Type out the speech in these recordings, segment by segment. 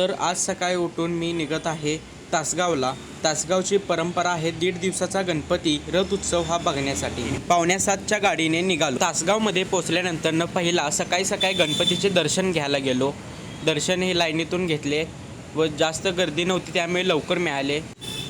तर आज सकाळी उठून मी निघत आहे तासगावला. तासगावची परंपरा आहे दीड दिवसाचा गणपती रथ उत्सव हा बघण्यासाठी. पावण्या सातच्या गाडीने निघालो. तासगावमध्ये पोचल्यानंतरनं न पहिला सकाळी सकाळी गणपतीचे दर्शन घ्यायला गेलो. दर्शन हे लाईनीतून घेतले व जास्त गर्दी नव्हती त्यामुळे लवकर मिळाले.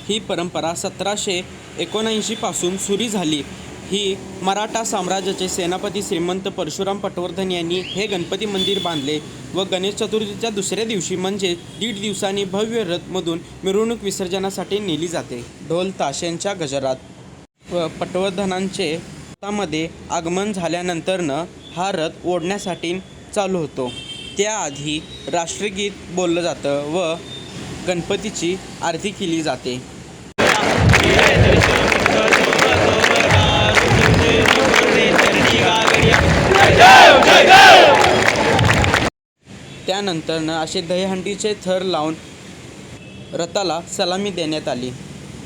ही परंपरा सतराशे एकोणऐंशीपासून सुरू झाली. ही मराठा साम्राज्याचे सेनापती श्रीमंत परशुराम पटवर्धन यांनी हे गणपती मंदिर बांधले व गणेश चतुर्थीच्या दुसऱ्या दिवशी म्हणजे दीड दिवसांनी भव्य रथमधून मिरवणूक विसर्जनासाठी नेली जाते. ढोल ताशांच्या गजरात व पटवर्धनांचे रथामध्ये आगमन झाल्यानंतरनं हा रथ ओढण्यासाठी चालू होतो. त्याआधी राष्ट्रगीत बोललं जातं व गणपतीची आरती केली जाते. त्यानंतरनं असे दहीहंडीचे थर लावून रथाला सलामी देण्यात आली.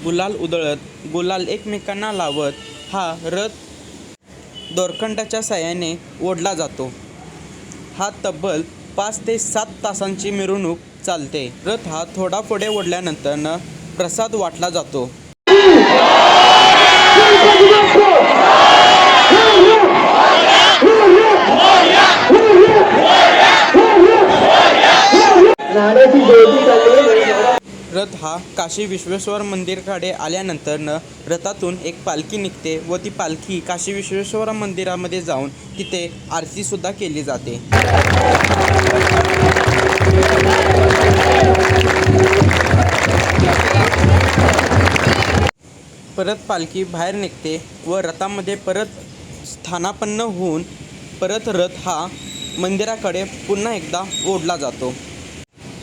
गुलाल उधळत गुलाल एकमेकांना लावत हा रथ दोरखंडाच्या साह्याने ओढला जातो. हा तब्बल पाच ते सात तासांची मिरवणूक चालते. रथ हा थोडा पुढे ओढल्यानंतरनं प्रसाद वाटला जातो. रथ हा काशी विश्वेश्वर मंदिरकडे आल्यानंतरनं रथातून एक पालखी निघते व ती पालखी काशी विश्वेश्वर मंदिरामध्ये जाऊन तिथे आरतीसुद्धा केली जाते. परत पालखी बाहेर निघते व रथामध्ये परत स्थानापन्न होऊन परत रथ हा मंदिराकडे पुन्हा एकदा ओढला जातो.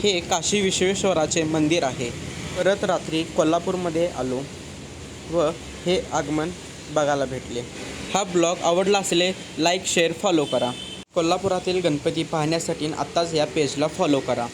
हे काशी विश्वेश्वराचे मंदिर आहे. परत रात्री कोल्हापूरमध्ये आलो व हे आगमन बघायला भेटले. हा ब्लॉग आवडला असले लाईक शेअर फॉलो करा. कोल्हापुरातील गणपती पाहण्यासाठी आत्ताच या पेजला फॉलो करा.